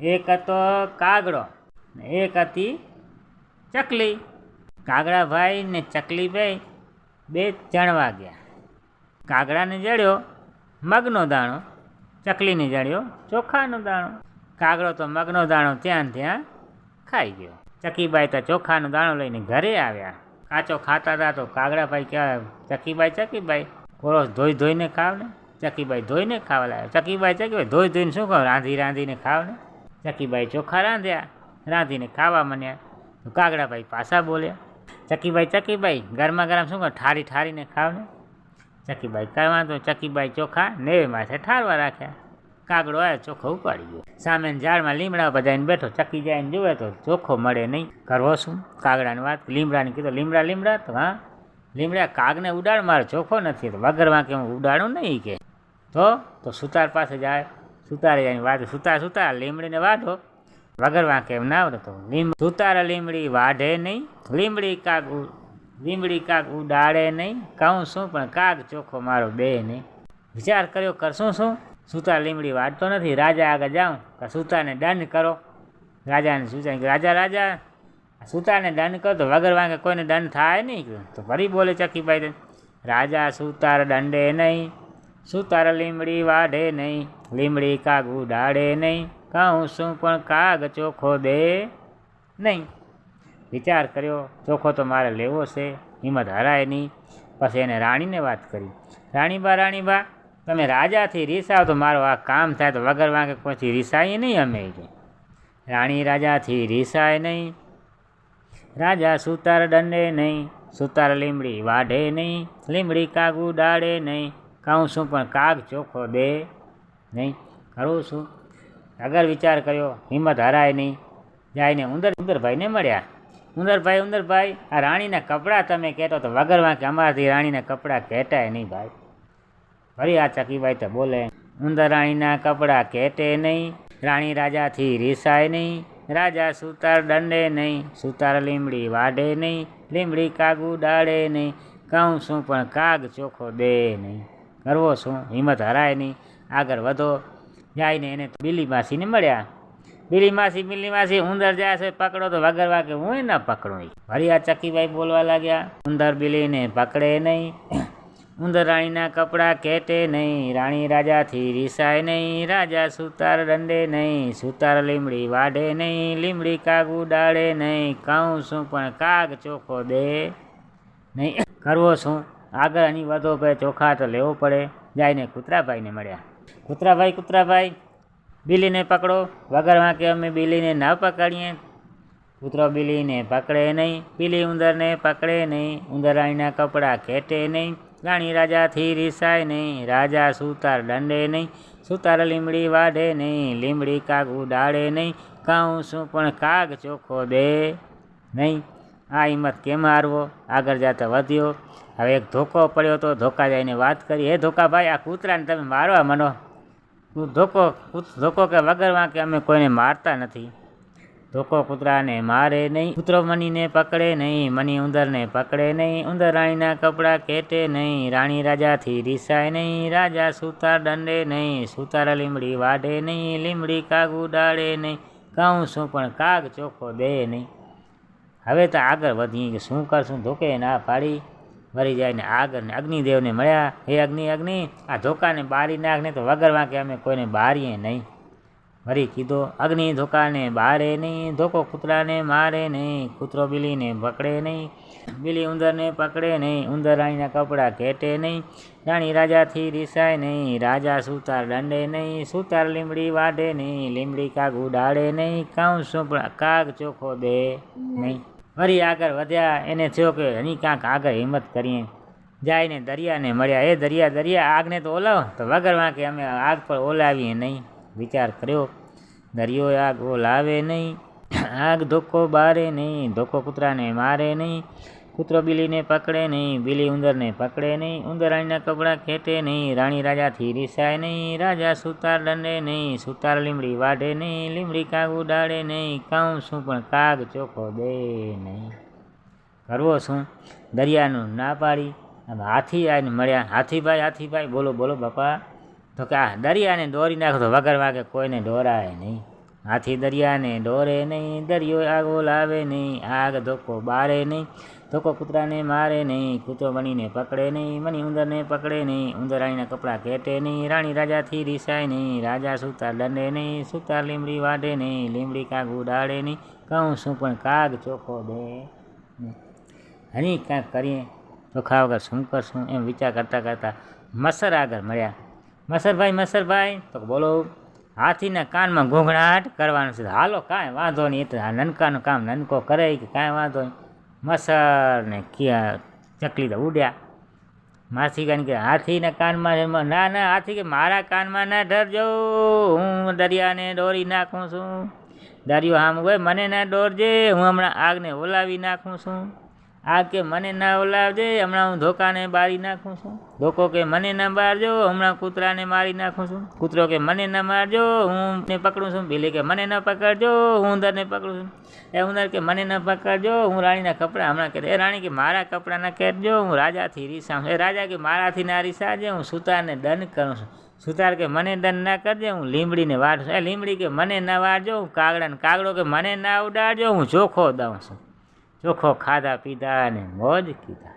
એક હતો કાગડો ને એક હતી ચકલી. કાગડાભાઈ ને ચકલીભાઈ બે ચણવા ગયા કાગડાને જડ્યો, મગનો દાણો, ચકલીને જડ્યો, ચોખાનો દાણો. કાગડો તો મગનો દાણો ત્યાં ત્યાં ખાઈ ગયો. ચકીબાઈ તો ચોખાનો દાણો લઈને ઘરે આવ્યા. કાચો ખાતા હતા તો કાગડાભાઈ કહેવાય, ચકીબાઈ ચકીબાઈ કોરોસ ધોઈ ધોઈને ખાવ ને ચકીબાઈ ધોઈને ખાવા લાવ્યો ચકીબાઈ ચકીબાઈ, ધોઈ ધોઈને શું ખાવ? રાંધી, રાંધીને ખાવ ને ચકીબાઈ ચોખા રાંધ્યા, રાંધીને ખાવા માંડ્યા. તો કાગડાભાઈ પાછા બોલ્યા ચકીબાઈ ચકીબાઈ ગરમા ગરમ શું કહો ઠારી ઠારીને ખાવ ને ચકીબાઈ કાંઈ વાંધો ચકીબાઈ ચોખા નેવે માથે ઠારવા રાખ્યા. કાગડો આવ્યો ચોખ્ખો ઉપાડી ગયો. સામે ઝાડમાં લીમડા બધાને બેઠો, ચકી જાય જોવે તો ચોખ્ખો મળે નહીં. કરવો શું? કાગડાની વાત, લીમડાની કીધું, લીમડા લીમડા, તો હા, લીમડા કાગને ઉડાડ, મારે ચોખ્ખો નથી, તો વગર વાંકે હું ઉડાડું નહીં કે. તો? તો સુતાર પાસે જાય. સુતારે જાય વાત સુતા સુતા લીમડીને વાઢો. વગર વાંકે એમ ના આવડે તો. લીમ સુતાર લીમડી વાઢે નહીં. લીમડી કાગ લીમડી કાગ ઉડાડે નહીં. કહું શું પણ કાગ ચોખ્ખો મારો બે નહીં. વિચાર કર્યો, કરશું શું? સુતાર લીમડી વાઢતો નથી. રાજા આગળ જાઉં કે સુતાને દંડ કરો. રાજાને સૂચાય રાજા રાજા, સુતાને દંડ કરો તો વગર વાંકે કોઈને દંડ થાય નહીં. તો ફરી બોલે ચકીભાઈ રાજા સુતાર દંડે નહીં. સુતાર લીમડી વાઢે નહીં, લીમડી કાગ ઉડાડે નહીં કહું શું પણ કાગ ચોખ્ખો દે નહીં. વિચાર કર્યો ચોખ્ખો તો મારે લેવો છે, હિંમત હરાય નહીં. પછી એને રાણીને વાત કરી, રાણીબા રાણીબા, તમે રાજાથી રીસાવ તો મારો આ કામ થાય તો વગર વાંકે કોઈથી રીસાઈએ નહીં અમે રાણી રાજાથી રીસાય નહીં. રાજા સુતાર દંડે નહીં, સુતાર લીમડી વાઢે નહીં, લીમડી કાગુ ડાળે નહીં. કહું શું પણ કાગ ચોખ્ખો દે નહીં. કરું છું અગર વિચાર કર્યો, હિંમત હરાય નહીં. જાઈને ઉંદર, ઉંદરભાઈને મળ્યા. ઉંદરભાઈ ઉંદરભાઈ, આ રાણીના કપડાં તમે કહેતો તો વગર વાંકે અમારાથી રાણીના કપડાં કહેટાય નહીં ભાઈ. ફરી આ ચકીભાઈ તો બોલે, ઉંદર રાણીના કપડાં કહેટે નહીં, રાણી રાજાથી રીસાય નહીં, રાજા સુતાર દંડે નહીં, સુતાર લીમડી વાઢે નહીં, લીમડી કાગુ ડાળે નહીં. કહું શું પણ કાગ ચોખ્ખો દે નહીં. કરવો શું હિંમત હરાય નહીં. આગળ વધો. જાઈને એને બીલી માસીને મળ્યા. બીલી માસી, બિલી માસી, ઉંદર જાય છે, પકડો તો વગર વાગે હું ના પકડું ફરી આ ચકીભાઈ બોલવા લાગ્યા. ઉંદર બીલીને પકડે નહીં. ઉંદર રાણીના કપડાં કેટે નહીં. રાણી રાજાથી રીસાય નહીં. રાજા સુતાર દંડે નહીં. સુતાર લીમડી વાઢે નહીં. લીમડી કાગ ઉડાડે નહીં. કહું શું પણ કાગ ચોખ્ખો દે નહીં. કરવો શું આગળ આની વધો ભાઈ ચોખા તો લેવો પડે. જાયને કૂતરાભાઈને મળ્યા. કૂતરાભાઈ કૂતરાભાઈ, બિલીને પકડો. વગર વાંકે અમે બિલીને ન પકડીએ. કૂતરો બિલીને પકડે નહીં. બિલી ઉંદરને પકડે નહીં. ઉંદરાણીના કપડાં ખેટે નહીં. રાણી રાજાથી રીસાય નહીં. રાજા સુતાર દંડે નહીં. સુતાર લીમડી વાઢે નહીં. લીમડી કાગ ઉડાડે નહીં. કહું શું પણ કાગ ચોખ્ખો દે નહીં. આ હિંમત કેમ હારવો? આગળ જતા વધ્યો. હવે એક ધોકો પડ્યો તો ધોકા જઈને વાત કરી. હે ધોકા ભાઈ આ કૂતરાને તમે મારવા મનો. તું ધોકો ધોકો કે વગર વાંકે અમે કોઈને મારતા નથી. ધોકો કૂતરાને મારે નહીં, કૂતરો મનીને પકડે નહીં, મની ઉંદરને પકડે નહીં, ઉંદર રાણીના કપડાં કેટે નહીં, રાણી રાજાથી રીસાય નહીં, રાજા સુતાર દંડે નહીં, સુતાર લીમડી વાઢે નહીં, લીમડી કાગ ઉડાડે નહીં કહું શું પણ કાગ ચોખ્ખો દે નહીં. હવે તો આગળ વધીએ કે શું કરશું? ધોકે ના પાડી. વળી જાય ને આગળ ને અગ્નિદેવને મળ્યા. હે અગ્નિ અગ્નિ, આ ધોકાને બારી નાખને તો વગર વાંકે અમે કોઈને બારીએ નહીં. વળી કીધો, અગ્નિ ધોકાને બારે નહીં, ધોકો કૂતરાને મારે નહીં, કૂતરો બિલીને પકડે નહીં, બિલી ઉંદરને પકડે નહીં ઉંદર રાણીના કપડાં ઘેટે નહીં, રાણી રાજાથી રીસાય નહીં, રાજા સુતાર દંડે નહીં, સુતાર લીમડી વાઢે નહીં લીમડી કાગ ઉડાડે નહીં કાઉ શું કાગ ચોખ્ખો દે નહીં. વળી આગળ વધ્યા. એને થયો કે હની કાંક આગળ હિંમત કરીએ. જાયને દરિયાને મળ્યા. એ દરિયા દરિયા, આગને તો ઓલાવો. તો વગર વાંકે અમે આગ પર ઓલાવીએ નહીં. વિચાર કર્યો. દરિયો આગ ઓલાવે નહીં. આગ ધોકો બારે નહીં. ધોકો કૂતરાને મારે નહીં. કૂતરો બિલીને પકડે નહીં, બિલી ઉંદરને પકડે નહીં ઉંદર રાણીના કપડાં ખેંચે નહીં, રાણી રાજાથી રીસાય નહીં, રાજા સુતાર દંડે નહીં, સુતાર લીમડી વાઢે નહીં, લીમડી કાગ ઉડાડે નહીં કાઉં શું પણ કાગ ચોખ્ખો દે નહીં. કરવો શું? દરિયાનું ના પાડી. હાથી આવીને મળ્યા. હાથીભાઈ હાથીભાઈ, બોલો બોલો બાપા. તો કે આ દરિયાને દોરી નાખો તો વગર વાગે કોઈને દોરાય નહીં. હાથી દરિયાને ડોરે નહીં, દરિયો આગ લાવે નહીં, આગ ધોકો બારે નહીં, ધોકો કૂતરાને મારે નહીં કૂતરો બનીને પકડે નહીં મની ઉંદરને પકડે નહીં ઉંદર રાણીના કપડાં કેટે નહીં, રાણી રાજાથી રીસાય નહીં, રાજા સુતાર દંડે નહીં સુતાર લીમડી વાઢે નહીં લીમડી કાગ ઉડાડે નહીં, કહું શું પણ કાગ ચોખ્ખો દે હની કાંઈક કરીએ, ચોખા વગર શું કરશું એમ વિચાર કરતાં કરતાં મસર આગળ મળ્યા. મસરભાઈ મસરભાઈ, તો બોલો. હાથીના કાનમાં ઘૂંઘણાટ કરવાનું છે. હાલો, કાંઈ વાંધો નહીં. તો આ નનકાનું કામ નનકો કરે કે કાંઈ વાંધો નહીં. મસર ને ક્યાં ચકલી તો ઉડ્યા. માસી કાન કે હાથીના કાનમાં ના ના, હાથી કે મારા કાનમાં ના ડરજો. હું દરિયાને દોરી નાખું છું. દરિયો આમ હોય, મને ના દોરજે હું હમણાં આગને ઓલાવી નાખું છું. આગ કે મને ના ઓલાવજે, હમણાં હું ધોકાને બારી નાખું છું. ધોકો કે મને ના મારજો, હમણાં કૂતરાને મારી નાખું છું. કૂતરો કે મને ના મારજો હું ને પકડું છું. ભીલી કે મને ના પકડજો, હું ઉંદરને પકડું છું. એ ઉંદર કે મને ના પકડજો, હું રાણીના કપડાં હમણાં કે, એ રાણી કે મારા કપડાં ના કહેજો હું રાજાથી રીસા એ રાજા કે મારાથી ના રીસાજે હું સુતારને દંડ કરું છું. સુતાર કે મને દંડ ના કરજે, હું લીમડીને વાડું છું. એ લીમડી કે મને ના વાળજો હું કાગડાને કાગડો કે મને ના ઉડાડજો, હું ચોખ્ખો દઉં છું. ચોખ્ખો ખાધા પીધા અને મોજ કીધા.